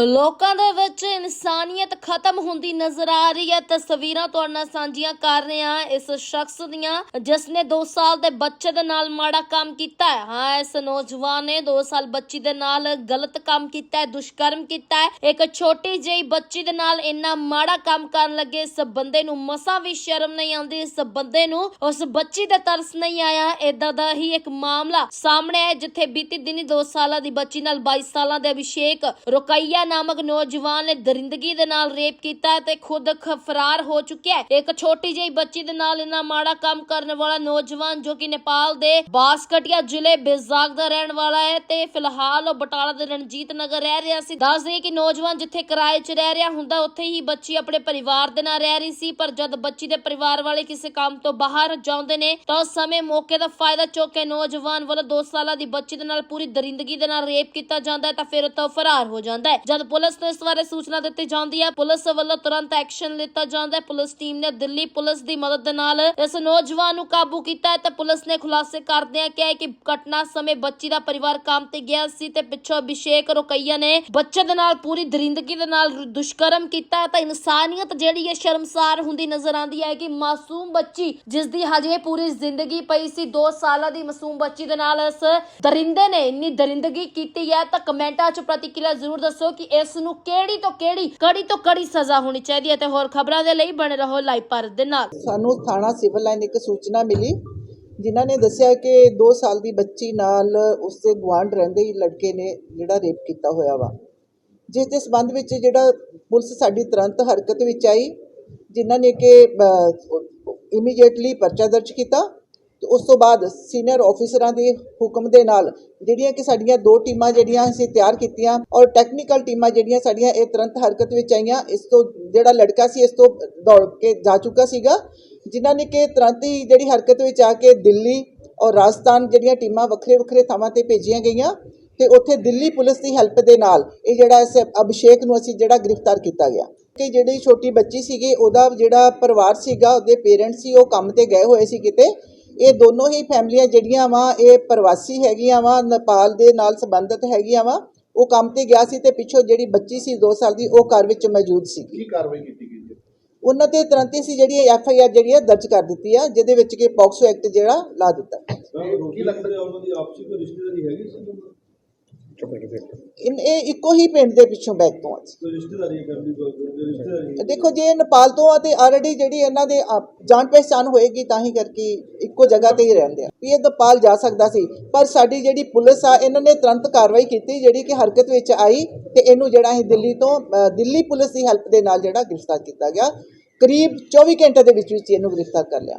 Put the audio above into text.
ਲੋਕਾਂ ਦੇ ਵਿੱਚ ਇਨਸਾਨੀਅਤ ਖਤਮ ਹੁੰਦੀ ਨਜ਼ਰ ਆ ਰਹੀ ਹੈ। ਤਸਵੀਰਾਂ ਤੁਹਾਡੇ ਨਾਲ ਸਾਂਝੀਆਂ ਕਰ ਰਹੇ ਹਾਂ। ਇਸ ਸ਼ਖਸ ਦੀਆਂ, ਜਿਸ ਨੇ 2 ਸਾਲ ਦੇ ਬੱਚੇ ਦੇ ਨਾਲ ਮਾੜਾ ਕੰਮ ਕੀਤਾ ਹੈ। ਹਾਂ, ਇਸ ਨੌਜਵਾਨ ਨੇ 2 ਸਾਲ ਬੱਚੀ ਦੇ ਨਾਲ ਗਲਤ ਕੰਮ ਕੀਤਾ ਹੈ, ਦੁਸ਼ਕਰਮ ਕੀਤਾ ਹੈ। ਇੱਕ ਛੋਟੀ ਜਿਹੀ ਬੱਚੀ ਦੇ ਨਾਲ ਇੰਨਾ ਮਾੜਾ ਕੰਮ ਕਰਨ ਲੱਗੇ, ਇਸ ਬੰਦੇ ਨੂੰ ਮਸਾਂ ਵੀ ਸ਼ਰਮ ਨਹੀਂ ਆਉਂਦੀ, ਇਸ ਬੰਦੇ ਨੂੰ, ਉਸ ਬੱਚੀ ਤੇ ਤਰਸ ਨਹੀਂ ਆਇਆ। ਏਦਾਂ ਦਾ ਹੀ ਇੱਕ ਮਾਮਲਾ ਸਾਹਮਣੇ ਆਇਆ, ਜਿੱਥੇ ਬੀਤੀ ਦਿਨੀ 2 ਸਾਲਾਂ ਦੀ ਬੱਚੀ ਨਾਲ 22 ਸਾਲਾਂ ਦੇ ਅਭਿਸ਼ੇਕ ਰੁਕਈਆ ਨਾਮਕ ਨੌਜਵਾਨ ਨੇ ਦਰਿੰਦਗੀ ਦੇ ਨਾਲ ਰੇਪ ਕੀਤਾ ਤੇ ਖੁਦ ਫਰਾਰ ਹੋ ਚੁੱਕਿਆ ਹੈ। ਇੱਕ ਛੋਟੀ ਜਿਹੀ ਬੱਚੀ ਦੇ ਨਾਲ ਇੰਨਾ ਮਾੜਾ ਕੰਮ ਕਰਨ ਵਾਲਾ ਨੌਜਵਾਨ ਜੋ ਕਿ ਨੇਪਾਲ ਦੇ ਬਾਸਕਟਿਆ ਜ਼ਿਲ੍ਹੇ ਬੇਜ਼ਾਗ ਦਾ ਰਹਿਣ ਵਾਲਾ ਹੈ ਤੇ ਫਿਲਹਾਲ ਉਹ ਬਟਾਲਾ ਦੇ ਰਣਜੀਤ ਨਗਰ ਰਹਿ ਰਿਹਾ ਸੀ। ਦੱਸ ਦਈਏ ਕਿ ਨੌਜਵਾਨ ਜਿੱਥੇ ਕਿਰਾਏ 'ਚ ਰਹਿ ਰਿਹਾ ਹੁੰਦਾ, ਉੱਥੇ ਹੀ ਬੱਚੀ ਆਪਣੇ ਪਰਿਵਾਰ ਦੇ ਨਾਲ ਰਹਿ ਰਹੀ ਸੀ, ਪਰ ਜਦ ਬੱਚੀ ਦੇ ਪਰਿਵਾਰ ਵਾਲੇ ਕਿਸੇ ਕੰਮ ਤੋਂ ਬਾਹਰ ਜਾਂਦੇ ਨੇ, ਤਾਂ ਉਸ ਸਮੇਂ ਮੌਕੇ ਦਾ ਫਾਇਦਾ ਚੁੱਕ ਕੇ ਨੌਜਵਾਨ ਵੱਲੋਂ 2 ਸਾਲਾਂ ਦੀ ਬੱਚੀ ਦੇ ਨਾਲ ਪੂਰੀ ਦਰਿੰਦਗੀ ਦੇ ਨਾਲ ਰੇਪ ਕੀਤਾ ਜਾਂਦਾ ਹੈ, ਤਾਂ ਫਿਰ ਉਹ ਫਰਾਰ ਹੋ ਜਾਂਦਾ ਹੈ। ਜਦ ਪੁਲਿਸ ਨੂੰ ਇਸ ਬਾਰੇ ਸੂਚਨਾ ਦਿੱਤੀ ਜਾਂਦੀ ਹੈ। ਪੁਲਿਸ ਵੱਲੋਂ ਤੁਰੰਤ ਐਕਸ਼ਨ ਲਿੱਤਾ ਜਾਂਦਾ ਹੈ। ਪੁਲਿਸ ਟੀਮ ਨੇ ਦਿੱਲੀ ਪੁਲਿਸ ਦੀ ਮਦਦ ਦੇ ਨਾਲ ਇਸ ਨੌਜਵਾਨ ਨੂੰ ਕਾਬੂ ਕੀਤਾ ਹੈ ਤੇ ਪੁਲਿਸ ਨੇ ਖੁਲਾਸੇ ਕਰਦਿਆਂ ਕਿਹਾ ਕਿ ਘਟਨਾ ਸਮੇਂ ਬੱਚੀ ਦਾ ਪਰਿਵਾਰ ਕੰਮ ਤੇ ਗਿਆ ਸੀ ਤੇ ਪਿੱਛੋਂ ਅਭਿਸ਼ੇਕ ਰੋਕਈਆ ਨੇ ਬੱਚੇ ਦੇ ਨਾਲ ਪੂਰੀ ਦਰਿੰਦਗੀ ਦੇ ਨਾਲ ਦੁਸ਼ਕਰਮ ਕੀਤਾ ਤਾਂ ਇਨਸਾਨੀਅਤ ਜਿਹੜੀ ਹੈ ਸ਼ਰਮਸਾਰ ਹੁੰਦੀ ਨਜ਼ਰ ਆਉਂਦੀ ਹੈ ਕਿ ਮਾਸੂਮ ਬੱਚੀ ਜਿਸ ਦੀ ਹਜੇ ਪੂਰੀ ਜ਼ਿੰਦਗੀ ਪਈ ਸੀ 2 ਸਾਲਾਂ ਦੀ ਮਾਸੂਮ ਬੱਚੀ ਦੇ ਨਾਲ ਇਸ ਦਰਿੰਦੇ ਨੇ ਇੰਨੀ ਦਰਿੰਦਗੀ ਕੀਤੀ ਹੈ ਤਾਂ ਕਮੈਂਟਾਂ 'ਚ ਪ੍ਰਤੀਕਿਰਿਆ ਜ਼ਰੂਰ ਦੱਸੋ ਕਿ ਇਸ ਨੂੰ ਕਿਹੜੀ ਤੋਂ ਕਿਹੜੀ, ਕੜੀ ਤੋਂ ਕੜੀ ਸਜ਼ਾ ਹੋਣੀ ਚਾਹੀਦੀ ਹੈ ਤੇ ਹੋਰ ਖਬਰਾਂ ਦੇ ਲਈ ਬਣੇ ਰਹੋ ਲਾਈਵ ਭਾਰਤ ਦੇ ਨਾਲ। ਸਾਨੂੰ ਥਾਣਾ ਸਿਵਲ ਲਾਈਨ ਇੱਕ ਸੂਚਨਾ ਮਿਲੀ, ਜਿਨ੍ਹਾਂ ਨੇ ਦੱਸਿਆ ਕਿ 2 ਸਾਲ ਦੀ ਬੱਚੀ ਨਾਲ ਉਸਦੇ ਗੁਆਂਢ ਰਹਿੰਦੇ ਹੀ ਲੜਕੇ ਨੇ ਜਿਹੜਾ ਰੇਪ ਕੀਤਾ ਹੋਇਆ ਵਾ। ਜਿਸ ਦੇ ਸਬੰਧ ਵਿੱਚ ਜਿਹੜਾ ਪੁਲਿਸ ਸਾਡੀ ਤੁਰੰਤ ਹਰਕਤ ਵਿੱਚ ਆਈ, ਜਿਨ੍ਹਾਂ ਨੇ ਕਿ ਇਮੀਡੀਏਟਲੀ ਪਰਚਾ ਦਰਜ ਕੀਤਾ। ਤੇ ਉਸ ਤੋਂ ਬਾਅਦ ਸੀਨੀਅਰ ਆਫੀਸਰਾਂ ਦੇ ਹੁਕਮ ਦੇ ਨਾਲ ਜਿਹੜੀਆਂ ਕਿ ਸਾਡੀਆਂ ਦੋ ਟੀਮਾਂ ਜਿਹੜੀਆਂ ਅਸੀਂ ਤਿਆਰ ਕੀਤੀਆਂ ਔਰ ਟੈਕਨੀਕਲ ਟੀਮਾਂ ਜਿਹੜੀਆਂ ਸਾਡੀਆਂ ਇਹ ਤੁਰੰਤ ਹਰਕਤ ਵਿੱਚ ਆਈਆਂ, ਇਸ ਤੋਂ ਜਿਹੜਾ ਲੜਕਾ ਸੀ, ਇਸ ਤੋਂ ਦੌੜ ਕੇ ਜਾ ਚੁੱਕਾ ਸੀਗਾ, ਜਿਨ੍ਹਾਂ ਨੇ ਕਿ ਤੁਰੰਤ ਹੀ ਜਿਹੜੀ ਹਰਕਤ ਵਿੱਚ ਆ ਕੇ ਦਿੱਲੀ ਔਰ ਰਾਜਸਥਾਨ ਜਿਹੜੀਆਂ ਟੀਮਾਂ ਵੱਖਰੇ ਵੱਖਰੇ ਥਾਵਾਂ ਤੇ ਭੇਜੀਆਂ ਗਈਆਂ ਤੇ ਉੱਥੇ ਦਿੱਲੀ ਪੁਲਿਸ ਦੀ ਹੈਲਪ ਦੇ ਨਾਲ ਇਹ ਜਿਹੜਾ ਇਸ ਅਭਿਸ਼ੇਕ ਨੂੰ ਅਸੀਂ ਜਿਹੜਾ ਗ੍ਰਿਫਤਾਰ ਕੀਤਾ ਗਿਆ। ਕਿ ਜਿਹੜੀ ਛੋਟੀ ਬੱਚੀ ਸੀਗੀ, ਉਹਦਾ ਜਿਹੜਾ ਪਰਿਵਾਰ ਸੀਗਾ, ਉਹਦੇ ਪੇਰੈਂਟਸ ਸੀ, ਉਹ ਕੰਮ ਤੇ ਗਏ ਹੋਏ ਸੀ ਕਿਤੇ ਇਹ ਦੋਨੋਂ ਹੀ ਫੈਮਲੀਆਂ ਜਿਹੜੀਆਂ ਵਾ ਇਹ ਪ੍ਰਵਾਸੀ ਹੈਗੀਆਂ ਵਾ ਨੇਪਾਲ ਦੇ ਨਾਲ ਸੰਬੰਧਿਤ ਹੈਗੀਆਂ ਵਾ। ਉਹ ਕੰਮ ਤੇ ਗਿਆ ਸੀ ਤੇ ਪਿੱਛੋਂ ਜਿਹੜੀ ਬੱਚੀ ਸੀ 2 ਸਾਲ ਦੀ ਉਹ ਘਰ ਵਿੱਚ ਮੌਜੂਦ ਸੀ। ਕੀ ਕਾਰਵਾਈ ਕੀਤੀ ਗਈ ਉਹਨਾਂ ਤੇ ਤੁਰੰਤ ਹੀ ਸੀ ਜਿਹੜੀ ਐਫ ਆਈ ਆਰ ਜਿਹੜੀ ਹੈ ਦਰਜ ਕਰ ਦਿੱਤੀ ਆ ਜਿਹਦੇ ਵਿੱਚ ਕਿ ਪੌਕਸੋ ਐਕਟ ਜਿਹੜਾ ਲਾ ਦਿੱਤਾ। ਕੀ ਲੱਗਦਾ ਉਹਨਾਂ ਦੀ ਆਪਸੀ ਕੋਈ ਰਿਸ਼ਤੇਦਾਰੀ ਹੈਗੀ ਸੀ? ਇਨ ਇਹ ਇੱਕੋ ਹੀ ਪਿੰਡ ਦੇ ਪਿੱਛੋਂ ਬੈਕ ਤੋਂ ਆ ਜੀ। ਰਿਸ਼ਤੇਦਾਰੀ ਰਿਸ਼ਤੇਦਾਰੀ ਦੇਖੋ ਜੇ ਇਹ ਨੇਪਾਲ ਤੋਂ ਆ ਤੇ ਆਲਰੇਡੀ ਜਿਹੜੀ ਇਹਨਾਂ ਦੇ ਆਪ- ਜਾਣ ਪਹਿਚਾਣ ਹੋਏਗੀ ਤਾਂ ਹੀ ਕਰਕੇ ਇੱਕੋ ਜਗ੍ਹਾ ਤੇ ਹੀ ਰਹਿੰਦੇ ਆ। ਵੀ ਇਹ ਨੇਪਾਲ ਜਾ ਸਕਦਾ ਸੀ ਪਰ ਸਾਡੀ ਜਿਹੜੀ ਪੁਲਿਸ ਆ ਇਹਨਾਂ ਨੇ ਤੁਰੰਤ ਕਾਰਵਾਈ ਕੀਤੀ ਜਿਹੜੀ ਕਿ ਹਰਕਤ ਵਿੱਚ ਆਈ ਤੇ ਇਹਨੂੰ ਜਿਹੜਾ ਅਸੀਂ ਦਿੱਲੀ ਤੋਂ ਅ, ਦਿੱਲੀ ਪੁਲਿਸ ਦੀ ਹੈਲਪ ਦੇ ਨਾਲ ਜਿਹੜਾ ਗ੍ਰਿਫਤਾਰ ਕੀਤਾ ਗਿਆ। ਕਰੀਬ 24 ਘੰਟੇ ਦੇ ਵਿੱਚ ਵਿੱਚ ਇਹਨੂੰ ਗ੍ਰਿਫਤਾਰ ਕਰ ਲਿਆ।